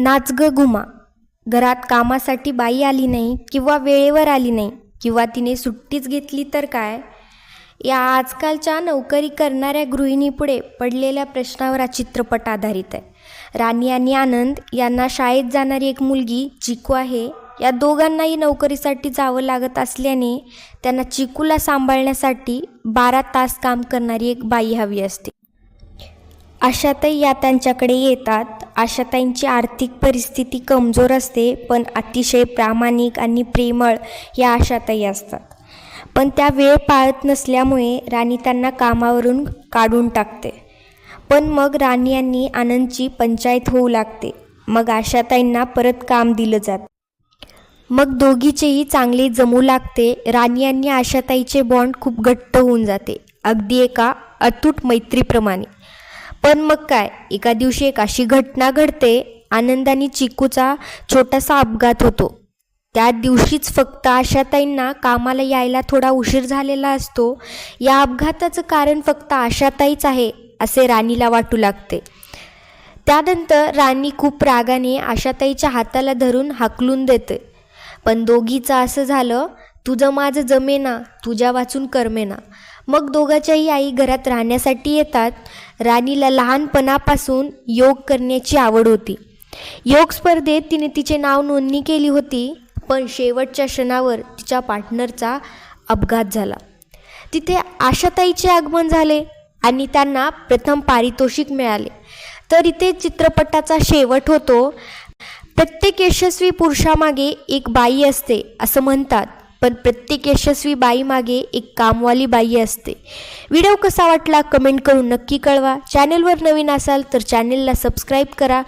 नाच ग घुमा घरात कामासाठी बाई आली नाही किंवा वेळेवर आली नाही किंवा तिने सुट्टीच घेतली तर काय? या आजकालच्या नोकरी करणाऱ्या गृहिणीपुढे पडलेल्या प्रश्नावर हा चित्रपट आधारित आहे. राणी आणि आनंद यांना शाळेत जाणारी एक मुलगी चिकू आहे. या दोघांनाही नोकरीसाठी जावं लागत असल्याने त्यांना चिकूला सांभाळण्यासाठी बारा तास काम करणारी एक बाई हवी असते. अशातही या त्यांच्याकडे येतात. आशाताईंची आर्थिक परिस्थिती कमजोर असते पण अतिशय प्रामाणिक आणि प्रेमळ या आशाताई असतात. पण त्या वेळ पाळत नसल्यामुळे राणी त्यांना कामावरून काढून टाकते. पण मग राणी यांनी आनंदची पंचायत होऊ लागते. मग आशाताईंना परत काम दिलं जातं. मग दोघीचेही चांगले जमू लागते. राणी आणि आशाताईचे बॉन्ड खूप घट्ट होऊन जाते. अगदी एका अतूट मैत्रीप्रमाणे. पण मग काय? एका दिवशी एक अशी घटना घडते आनंदाने चिकूचा छोटासा अपघात होतो. त्या दिवशीच फक्त आशाताईंना कामाला यायला थोडा उशीर झालेला असतो. या अपघाताचं कारण फक्त आशाताईच आहे असे राणीला वाटू लागते. त्यानंतर राणी खूप रागाने आशाताईच्या हाताला धरून हाकलून देते. पण दोघीचं असं झालं तुझं माझं जमेना तुझ्या वाचून करमेना. मग दोघाच्याही आई घरात राहण्यासाठी येतात. राणीला लहानपणापासून योग करण्याची आवड होती. योग स्पर्धेत तिने तिचे नाव नोंदणी केली होती पण शेवटच्या क्षणावर तिच्या पार्टनरचा अपघात झाला. तिथे आशाताईचे आगमन झाले आणि त्यांना प्रथम पारितोषिक मिळाले. तर इथे चित्रपटाचा शेवट होतो. प्रत्येक यशस्वी पुरुषामागे एक बाई असते असं म्हणतात. पण प्रत्येक यशस्वी बाईमागे एक कामवाली बाई असते. व्हिडिओ कसा वाटला कमेंट करून नक्की कळवा. चॅनेलवर नवीन असाल तर चॅनेलला सबस्क्राईब करा.